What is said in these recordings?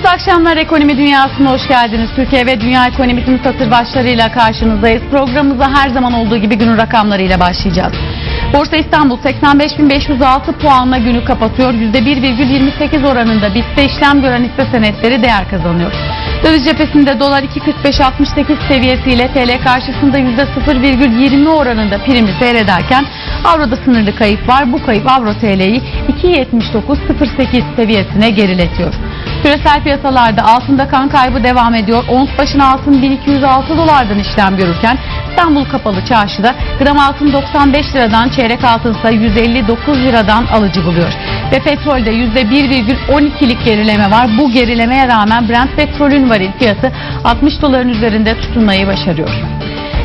Mutlu akşamlar ekonomi dünyasına hoş geldiniz. Türkiye ve dünya ekonomisinin satır başlarıyla karşınızdayız. Programımıza her zaman olduğu gibi günün rakamlarıyla başlayacağız. Borsa İstanbul 85.506 puanla günü kapatıyor. %1,28 oranında BIST'te işlem gören hisse senetleri değer kazanıyor. Döviz cephesinde dolar 2.45.68 seviyesiyle TL karşısında %0,20 oranında primi seyrederken avroda sınırlı kayıp var. Bu kayıp avro TL'yi 2.79.08 seviyesine geriletiyor. Küresel piyasalarda altında kan kaybı devam ediyor. Ons başına altın 1206 dolardan işlem görürken İstanbul Kapalı Çarşı'da gram altın 95 liradan çeyrek altın ise 159 liradan alıcı buluyor. Ve petrolde %1,12'lik gerileme var. Bu gerilemeye rağmen Brent petrolün varil fiyatı 60 doların üzerinde tutunmayı başarıyor.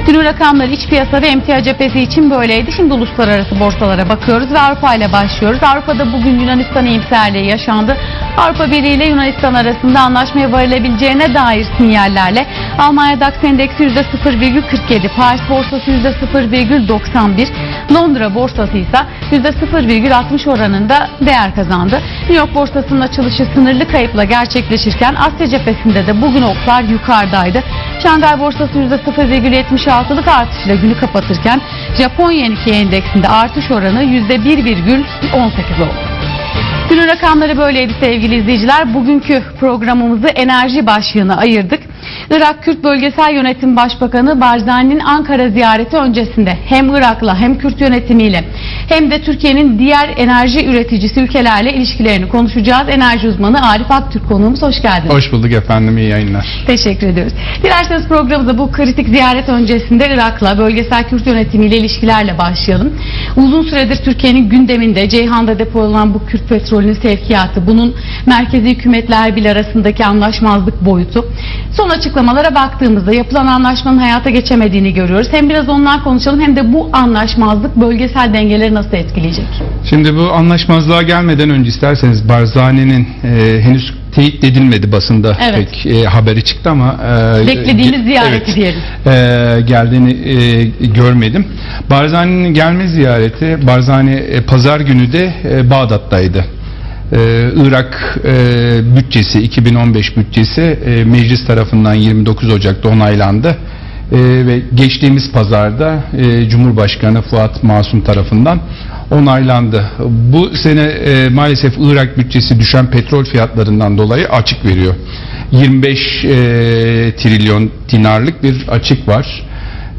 Günün rakamları iç piyasa ve emtia cephesi için böyleydi. Şimdi uluslararası borsalara bakıyoruz ve Avrupa ile başlıyoruz. Avrupa'da bugün Yunanistan iyimserliği yaşandı. Avrupa Birliği ile Yunanistan arasında anlaşmaya varılabileceğine dair sinyallerle Almanya DAX endeksi %0,47, Paris borsası %0,91, Londra borsası ise %0,60 oranında değer kazandı. New York borsasının açılışı sınırlı kayıpla gerçekleşirken Asya cephesinde de bugün oklar yukarıdaydı. Şangay borsası %0,76'lık artışla günü kapatırken Japonya Nikkei endeksinde artış oranı %1,18 oldu. Günün rakamları böyleydi sevgili izleyiciler. Bugünkü programımızı enerji başlığına ayırdık. Irak Kürt Bölgesel Yönetim Başbakanı Barzani'nin Ankara ziyareti öncesinde hem Irak'la hem Kürt yönetimiyle hem de Türkiye'nin diğer enerji üreticisi ülkelerle ilişkilerini konuşacağız. Enerji uzmanı Arif Aktürk konuğumuz hoş geldiniz. Hoş bulduk efendim, iyi yayınlar. Teşekkür ediyoruz. Dilerseniz programımıza bu kritik ziyaret öncesinde Irak'la bölgesel Kürt yönetimiyle ilişkilerle başlayalım. Uzun süredir Türkiye'nin gündeminde Ceyhan'da depolanan bu Kürt petrolünün sevkiyatı, bunun merkezi hükümetler Erbil arasındaki anlaşmazlık boyutu. Son açıklamalara baktığımızda yapılan anlaşmanın hayata geçemediğini görüyoruz. Hem biraz ondan konuşalım hem de bu anlaşmazlık bölgesel dengeleri nasıl etkileyecek? Şimdi bu anlaşmazlığa gelmeden önce isterseniz Barzani'nin e, henüz teyit edilmedi basında Evet. pek e, haberi çıktı ama e, Beklediğimiz ziyareti diyelim. e, geldiğini e, görmedim. Barzani'nin gelme ziyareti Barzani e, pazar günü de e, Bağdat'taydı. Ee, Irak e, bütçesi 2015 bütçesi e, meclis tarafından 29 Ocak'ta onaylandı. E, ve geçtiğimiz pazarda e, Cumhurbaşkanı Fuat Masum tarafından onaylandı. Bu sene e, maalesef Irak bütçesi düşen petrol fiyatlarından dolayı açık veriyor. 25 e, trilyon dinarlık bir açık var.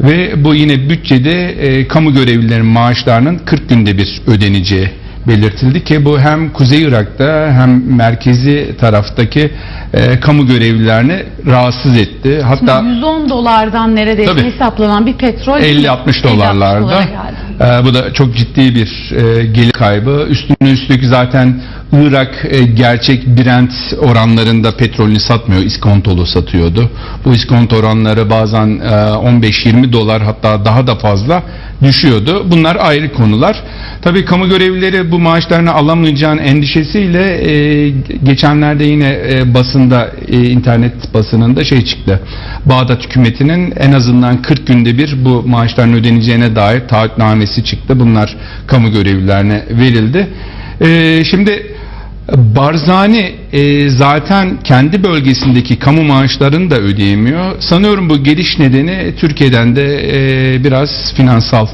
Ve bu yine bütçede e, kamu görevlilerinin maaşlarının 40 günde bir ödeneceği belirtildi ki bu hem Kuzey Irak'ta hem merkezi taraftaki e, kamu görevlilerini rahatsız etti. Hatta 110 dolardan neredeyse Tabii. hesaplanan bir petrol 50-60 dolarlarda. dolara geldi. Ee, bu da çok ciddi bir e, gelir kaybı. Üstüne üstlük zaten Irak e, gerçek Brent oranlarında petrolünü satmıyor. İskontolu satıyordu. Bu iskonto oranları bazen e, 15-20 dolar hatta daha da fazla düşüyordu. Bunlar ayrı konular. Tabii kamu görevlileri bu maaşlarını alamayacağın endişesiyle e, geçenlerde yine e, basında e, internet basınında şey çıktı. Bağdat hükümetinin en azından 40 günde bir bu maaşların ödeneceğine dair taahhütnamesi çıktı. Bunlar kamu görevlilerine verildi. E, şimdi Barzani e, zaten kendi bölgesindeki kamu maaşlarını da ödeyemiyor. Sanıyorum bu geliş nedeni Türkiye'den de e, biraz finansal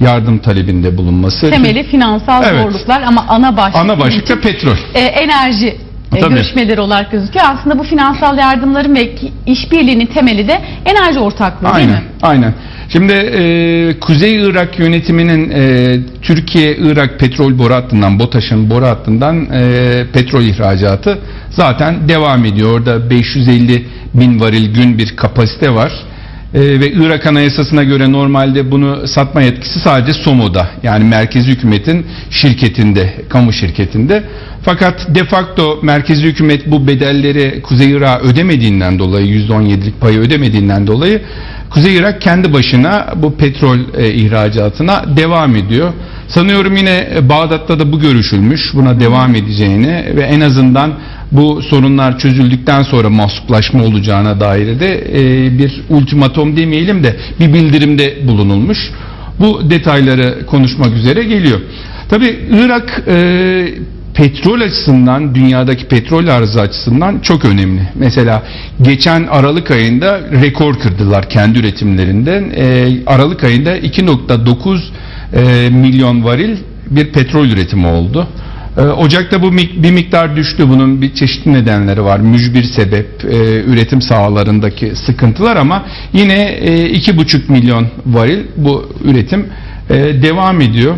yardım talebinde bulunması. Temeli finansal Evet. zorluklar ama ana başlık, Ana başlıkta petrol. e, enerji e, Tabii. görüşmeleri olarak gözüküyor. Aslında bu finansal yardımların ve işbirliğinin temeli de enerji ortaklığı değil Aynen, mi? aynen. Şimdi e, Kuzey Irak yönetiminin e, Türkiye-Irak petrol boru hattından, BOTAŞ'ın boru hattından e, petrol ihracatı zaten devam ediyor. Orada 550 bin varil gün bir kapasite var. E, ve Irak Anayasası'na göre normalde bunu satma yetkisi sadece SOMO'da yani merkezi hükümetin şirketinde, kamu şirketinde. Fakat de facto merkezi hükümet bu bedelleri Kuzey Irak'a ödemediğinden dolayı %17'lik payı ödemediğinden dolayı Kuzey Irak kendi başına bu petrol e, ihracatına devam ediyor. Sanıyorum yine e, Bağdat'ta da bu görüşülmüş. Buna devam edeceğini ve en azından bu sorunlar çözüldükten sonra mahsuplaşma olacağına dair de e, bir ultimatom demeyelim de bir bildirimde bulunulmuş. Bu detayları konuşmak üzere geliyor. Tabii Irak e, petrol açısından dünyadaki petrol arzı açısından çok önemli. Mesela geçen Aralık ayında rekor kırdılar kendi üretimlerinden. Ee, Aralık ayında 2.9 e, milyon varil bir petrol üretimi oldu. Ee, Ocak'ta bu bir miktar düştü. Bunun bir çeşitli nedenleri var. Mücbir sebep, e, üretim sahalarındaki sıkıntılar ama yine e, iki buçuk milyon varil bu üretim e, devam ediyor.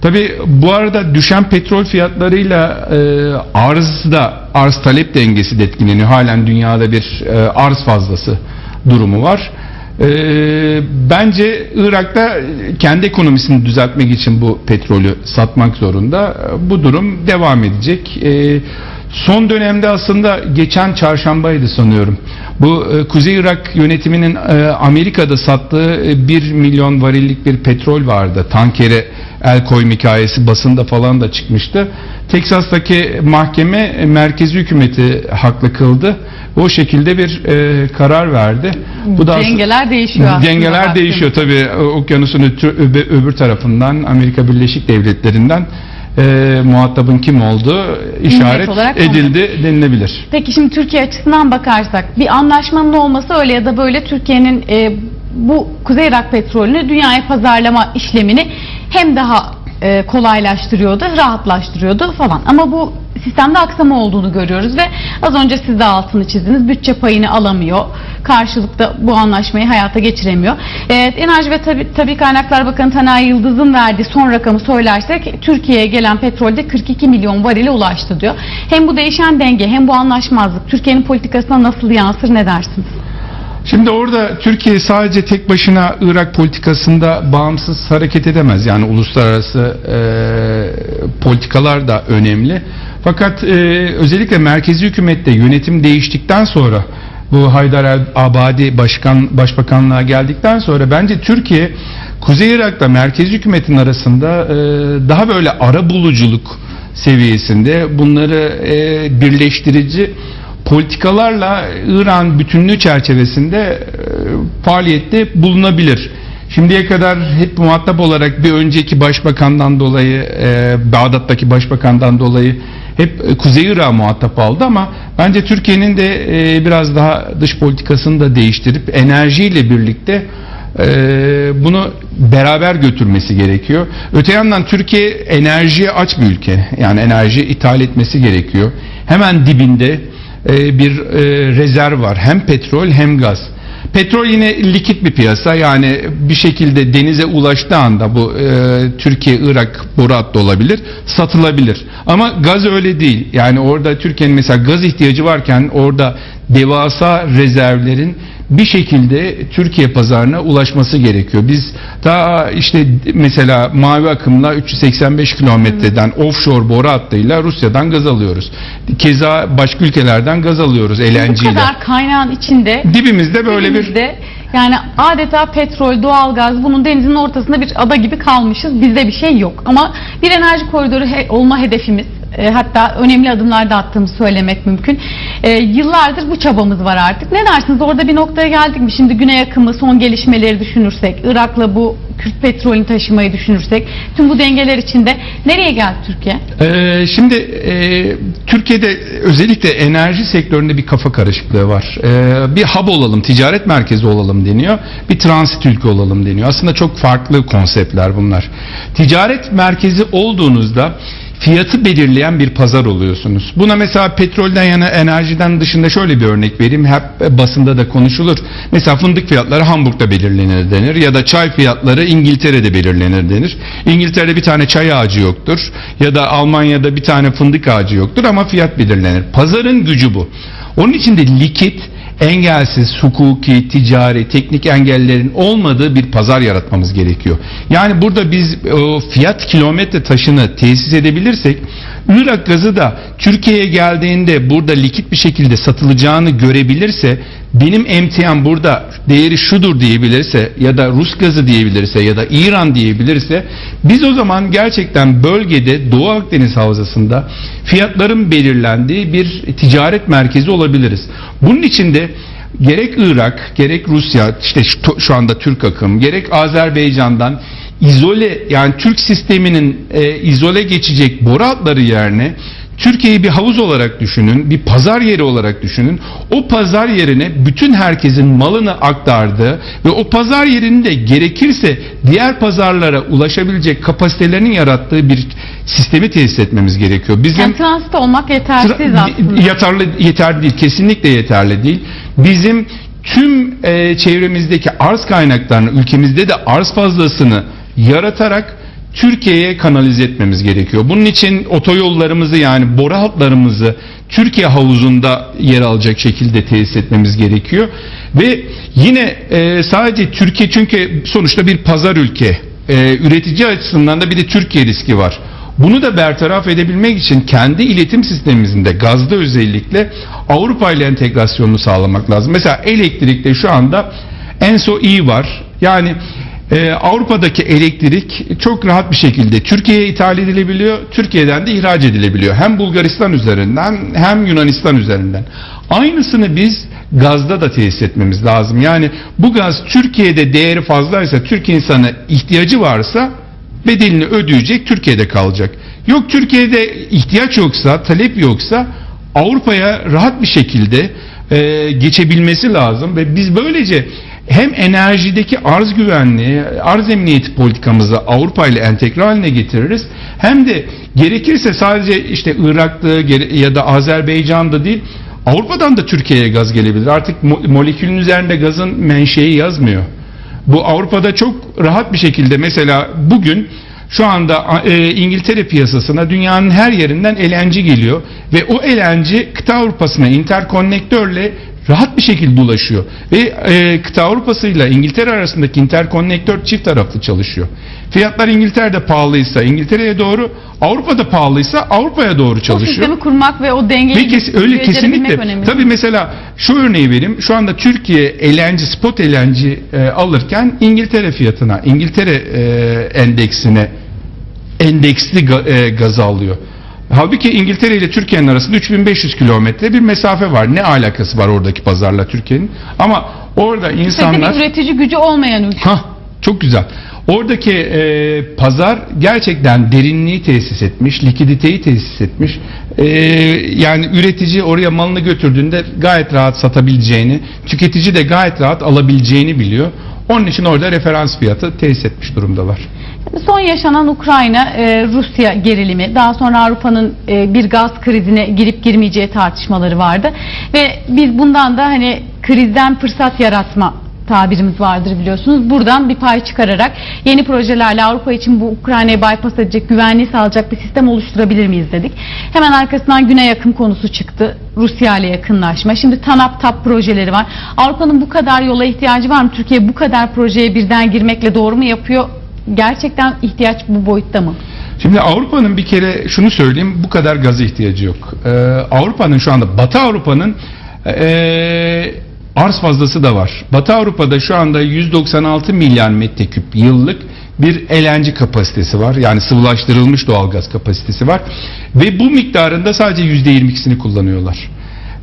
Tabi bu arada düşen petrol fiyatlarıyla e, arzda arz talep dengesi de etkileniyor. Halen dünyada bir e, arz fazlası durumu var. E, bence Irak'ta kendi ekonomisini düzeltmek için bu petrolü satmak zorunda. Bu durum devam edecek. E, son dönemde aslında geçen çarşambaydı sanıyorum. Bu e, Kuzey Irak yönetiminin e, Amerika'da sattığı e, 1 milyon varillik bir petrol vardı. Tankere el koyma hikayesi basında falan da çıkmıştı. Teksas'taki mahkeme e, merkezi hükümeti haklı kıldı. O şekilde bir e, karar verdi. Bu da aslında- Dengeler değişiyor aslında. Dengeler baktığımız. değişiyor tabii. Okyanusun öbür tarafından Amerika Birleşik Devletleri'nden e, muhatabın kim olduğu işaret olarak edildi denilebilir. Peki şimdi Türkiye açısından bakarsak bir anlaşmanın olması öyle ya da böyle Türkiye'nin e, bu Kuzey Irak petrolünü dünyaya pazarlama işlemini hem daha e, kolaylaştırıyordu, rahatlaştırıyordu falan. Ama bu sistemde aksama olduğunu görüyoruz ve az önce siz de altını çizdiniz. Bütçe payını alamıyor. Karşılıkta bu anlaşmayı hayata geçiremiyor. Evet, Enerji ve Tabi, Tabii Kaynaklar Bakanı Taner Yıldız'ın verdiği son rakamı söylersek Türkiye'ye gelen petrolde 42 milyon varile ulaştı diyor. Hem bu değişen denge hem bu anlaşmazlık Türkiye'nin politikasına nasıl yansır ne dersiniz? Şimdi orada Türkiye sadece tek başına Irak politikasında bağımsız hareket edemez. Yani uluslararası e, politikalar da önemli. Fakat e, özellikle merkezi hükümette yönetim değiştikten sonra bu Haydar Abadi başkan başbakanlığa geldikten sonra bence Türkiye Kuzey Irak'ta merkezi hükümetin arasında e, daha böyle ara buluculuk seviyesinde bunları e, birleştirici politikalarla İran bütünlüğü çerçevesinde e, faaliyette bulunabilir. Şimdiye kadar hep muhatap olarak bir önceki başbakandan dolayı, e, Bağdat'taki başbakandan dolayı hep e, Kuzey Irak'a muhatap aldı ama bence Türkiye'nin de e, biraz daha dış politikasını da değiştirip enerjiyle birlikte e, bunu beraber götürmesi gerekiyor. Öte yandan Türkiye enerjiye aç bir ülke. Yani enerji ithal etmesi gerekiyor. Hemen dibinde bir e, rezerv var. Hem petrol hem gaz. Petrol yine likit bir piyasa yani bir şekilde denize ulaştığı anda bu e, Türkiye-Irak boru hattı olabilir, satılabilir. Ama gaz öyle değil. Yani orada Türkiye'nin mesela gaz ihtiyacı varken orada devasa rezervlerin bir şekilde Türkiye pazarına ulaşması gerekiyor. Biz daha işte mesela mavi akımla 385 kilometreden offshore boru hattıyla Rusya'dan gaz alıyoruz. Keza başka ülkelerden gaz alıyoruz Bu LNG ile. kadar kaynağın içinde Dibimizde böyle bir Elimizde yani adeta petrol, doğalgaz bunun denizin ortasında bir ada gibi kalmışız. Bizde bir şey yok. Ama bir enerji koridoru he- olma hedefimiz e, hatta önemli adımlar da attığımızı söylemek mümkün. E, yıllardır bu çabamız var artık. Ne dersiniz? Orada bir noktaya geldik mi? Şimdi güney akımı son gelişmeleri düşünürsek, Irak'la bu Kürt petrolünü taşımayı düşünürsek, tüm bu dengeler içinde nereye geldi Türkiye? Ee, şimdi e, Türkiye'de özellikle enerji sektöründe bir kafa karışıklığı var. Ee, bir hub olalım, ticaret merkezi olalım deniyor. Bir transit ülke olalım deniyor. Aslında çok farklı konseptler bunlar. Ticaret merkezi olduğunuzda fiyatı belirleyen bir pazar oluyorsunuz. Buna mesela petrolden yana enerjiden dışında şöyle bir örnek vereyim. Hep basında da konuşulur. Mesela fındık fiyatları Hamburg'da belirlenir denir ya da çay fiyatları İngiltere'de belirlenir denir. İngiltere'de bir tane çay ağacı yoktur ya da Almanya'da bir tane fındık ağacı yoktur ama fiyat belirlenir. Pazarın gücü bu. Onun için de likit engelsiz, hukuki, ticari, teknik engellerin olmadığı bir pazar yaratmamız gerekiyor. Yani burada biz o fiyat kilometre taşını tesis edebilirsek Irak gazı da Türkiye'ye geldiğinde burada likit bir şekilde satılacağını görebilirse benim emtiam burada değeri şudur diyebilirse ya da Rus gazı diyebilirse ya da İran diyebilirse biz o zaman gerçekten bölgede Doğu Akdeniz Havzası'nda fiyatların belirlendiği bir ticaret merkezi olabiliriz. Bunun için de gerek Irak gerek Rusya işte şu, şu anda Türk akım gerek Azerbaycan'dan izole yani Türk sisteminin e, izole geçecek boru hatları yerine Türkiye'yi bir havuz olarak düşünün, bir pazar yeri olarak düşünün. O pazar yerine bütün herkesin malını aktardığı ve o pazar yerinde gerekirse diğer pazarlara ulaşabilecek kapasitelerinin yarattığı bir sistemi tesis etmemiz gerekiyor. Bizim Yani transit olmak yetersiz aslında. Yeterli, yeterli değil. Kesinlikle yeterli değil. Bizim tüm e, çevremizdeki arz kaynaklarını, ülkemizde de arz fazlasını yaratarak Türkiye'ye kanalize etmemiz gerekiyor. Bunun için otoyollarımızı yani boru hatlarımızı Türkiye havuzunda yer alacak şekilde tesis etmemiz gerekiyor. Ve yine e, sadece Türkiye çünkü sonuçta bir pazar ülke. E, üretici açısından da bir de Türkiye riski var. Bunu da bertaraf edebilmek için kendi iletim sistemimizin de gazda özellikle Avrupa ile entegrasyonunu sağlamak lazım. Mesela elektrikte şu anda ENSO iyi var. Yani e, Avrupa'daki elektrik çok rahat bir şekilde Türkiye'ye ithal edilebiliyor, Türkiye'den de ihraç edilebiliyor. Hem Bulgaristan üzerinden hem Yunanistan üzerinden. Aynısını biz gazda da tesis etmemiz lazım. Yani bu gaz Türkiye'de değeri fazlaysa, Türk insanı ihtiyacı varsa bedelini ödeyecek, Türkiye'de kalacak. Yok Türkiye'de ihtiyaç yoksa, talep yoksa Avrupa'ya rahat bir şekilde e, geçebilmesi lazım ve biz böylece hem enerjideki arz güvenliği, arz emniyeti politikamızı Avrupa ile entegre haline getiririz. Hem de gerekirse sadece işte Irak'ta ya da Azerbaycan'da değil Avrupa'dan da Türkiye'ye gaz gelebilir. Artık mo- molekülün üzerinde gazın menşei yazmıyor. Bu Avrupa'da çok rahat bir şekilde mesela bugün şu anda e, İngiltere piyasasına dünyanın her yerinden LNG geliyor ve o LNG kıta Avrupa'sına interkonnektörle rahat bir şekilde ulaşıyor ve e, kıta Avrupa'sı ile İngiltere arasındaki interkonnektör çift taraflı çalışıyor. Fiyatlar İngiltere'de pahalıysa İngiltere'ye doğru, Avrupa'da pahalıysa Avrupa'ya doğru O çalışıyor. sistemi kurmak ve o dengeyi Ve kes- öyle kesinlikle. önemli. Tabii mesela şu örneği vereyim. Şu anda Türkiye LNG, spot LNG e, alırken İngiltere fiyatına, İngiltere e, endeksine endeksli e, gaz alıyor. Halbuki İngiltere ile Türkiye'nin arasında 3500 kilometre bir mesafe var. Ne alakası var oradaki pazarla Türkiye'nin? Ama orada insanlar... bir üretici gücü olmayan ülke. Hah, çok güzel. Oradaki e, pazar gerçekten derinliği tesis etmiş, likiditeyi tesis etmiş. E, yani üretici oraya malını götürdüğünde gayet rahat satabileceğini, tüketici de gayet rahat alabileceğini biliyor. Onun için orada referans fiyatı tesis etmiş durumdalar. Son yaşanan Ukrayna e, gerilimi, daha sonra Avrupa'nın e, bir gaz krizine girip girmeyeceği tartışmaları vardı ve biz bundan da hani krizden fırsat yaratma tabirimiz vardır biliyorsunuz. Buradan bir pay çıkararak yeni projelerle Avrupa için bu Ukrayna'yı bypass edecek, güvenliği sağlayacak bir sistem oluşturabilir miyiz dedik. Hemen arkasından Güney yakın konusu çıktı. Rusya ile yakınlaşma. Şimdi TANAP TAP projeleri var. Avrupa'nın bu kadar yola ihtiyacı var mı? Türkiye bu kadar projeye birden girmekle doğru mu yapıyor? Gerçekten ihtiyaç bu boyutta mı? Şimdi Avrupa'nın bir kere şunu söyleyeyim bu kadar gaza ihtiyacı yok. Ee, Avrupa'nın şu anda Batı Avrupa'nın ee, arz fazlası da var. Batı Avrupa'da şu anda 196 milyar metreküp yıllık bir LNG kapasitesi var. Yani sıvılaştırılmış doğalgaz kapasitesi var. Ve bu miktarında sadece %22'sini kullanıyorlar.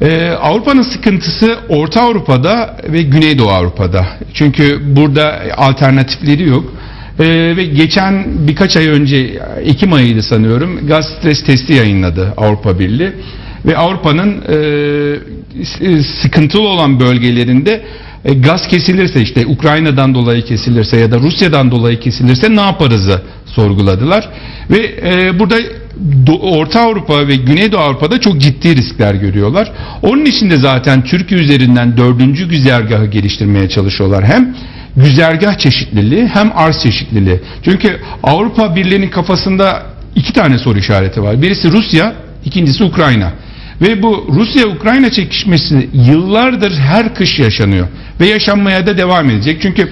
Ee, Avrupa'nın sıkıntısı Orta Avrupa'da ve Güneydoğu Avrupa'da. Çünkü burada alternatifleri yok. Ee, ve geçen birkaç ay önce Ekim ayıydı sanıyorum gaz stres testi yayınladı Avrupa Birliği ve Avrupa'nın e, s- sıkıntılı olan bölgelerinde e, gaz kesilirse işte Ukrayna'dan dolayı kesilirse ya da Rusya'dan dolayı kesilirse ne yaparızı sorguladılar ve e, burada Orta Avrupa ve Güneydoğu Avrupa'da çok ciddi riskler görüyorlar. Onun için de zaten Türkiye üzerinden dördüncü güzergahı geliştirmeye çalışıyorlar. Hem güzergah çeşitliliği hem arz çeşitliliği. Çünkü Avrupa Birliği'nin kafasında iki tane soru işareti var. Birisi Rusya, ikincisi Ukrayna. Ve bu Rusya-Ukrayna çekişmesi yıllardır her kış yaşanıyor. Ve yaşanmaya da devam edecek. Çünkü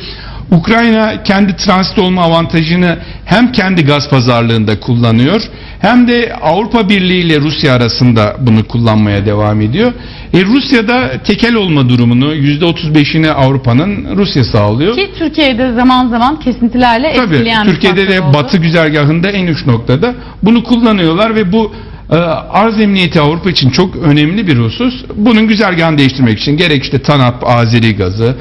Ukrayna kendi transit olma avantajını hem kendi gaz pazarlığında kullanıyor hem de Avrupa Birliği ile Rusya arasında bunu kullanmaya devam ediyor. E Rusya'da tekel olma durumunu %35'ini Avrupa'nın Rusya sağlıyor. Ki Türkiye'de zaman zaman kesintilerle Tabii etkileyen Türkiye'de de oldu. batı güzergahında en uç noktada bunu kullanıyorlar ve bu e, arz emniyeti Avrupa için çok önemli bir husus. Bunun güzergahını değiştirmek için gerek işte TANAP, Azeri gazı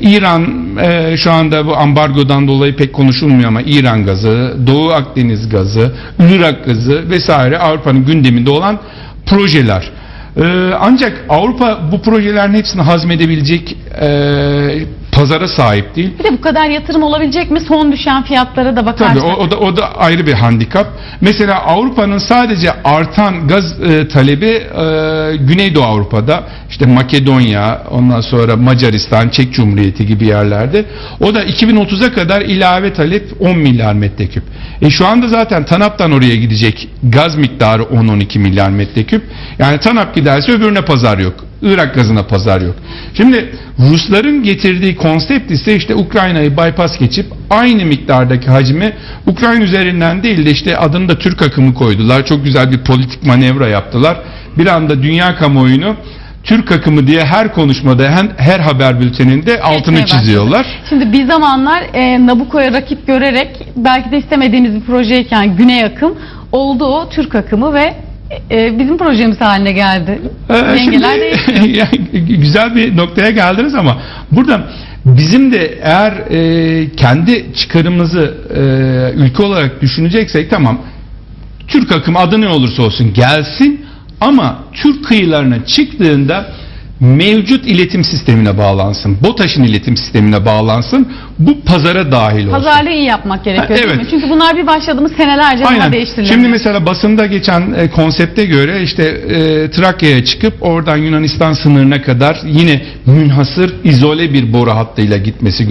İran e, şu anda bu ambargodan dolayı pek konuşulmuyor ama İran gazı, Doğu Akdeniz gazı, Irak gazı vesaire Avrupa'nın gündeminde olan projeler. E, ancak Avrupa bu projelerin hepsini hazmedebilecek e, pazara sahip değil. Bir de bu kadar yatırım olabilecek mi? Son düşen fiyatlara da bakarsak. Tabii o, o da o da ayrı bir handikap. Mesela Avrupa'nın sadece artan gaz e, talebi e, Güneydoğu Avrupa'da işte Makedonya, ondan sonra Macaristan, Çek Cumhuriyeti gibi yerlerde. O da 2030'a kadar ilave talep 10 milyar metreküp. E şu anda zaten TANAP'tan oraya gidecek gaz miktarı 10-12 milyar metreküp. Yani TANAP giderse öbürüne pazar yok. Irak gazına pazar yok. Şimdi Rusların getirdiği konsept ise işte Ukrayna'yı bypass geçip aynı miktardaki hacmi Ukrayna üzerinden değil de işte adını da Türk akımı koydular. Çok güzel bir politik manevra yaptılar. Bir anda dünya kamuoyunu Türk akımı diye her konuşmada, her, her haber bülteninde altını başladı. çiziyorlar. Şimdi bir zamanlar e, Nabucco'ya rakip görerek belki de istemediğimiz bir projeyken Güney akım oldu o Türk akımı ve e, bizim projemiz haline geldi. Ee, Dengeler şimdi- güzel bir noktaya geldiniz ama burada bizim de eğer e, kendi çıkarımızı e, ülke olarak düşüneceksek tamam Türk akımı adı ne olursa olsun gelsin ama Türk kıyılarına çıktığında mevcut iletim sistemine bağlansın. BOTAŞ'ın iletim sistemine bağlansın. Bu pazara dahil olsun. Pazarlığı iyi yapmak gerekiyor Ha, değil evet. mi? Çünkü bunlar bir başladığımız senelerce Aynen. değiştirilemiyor. Şimdi mesela basında geçen e, konsepte göre işte e, Trakya'ya çıkıp oradan Yunanistan sınırına kadar yine münhasır izole bir boru hattıyla gitmesi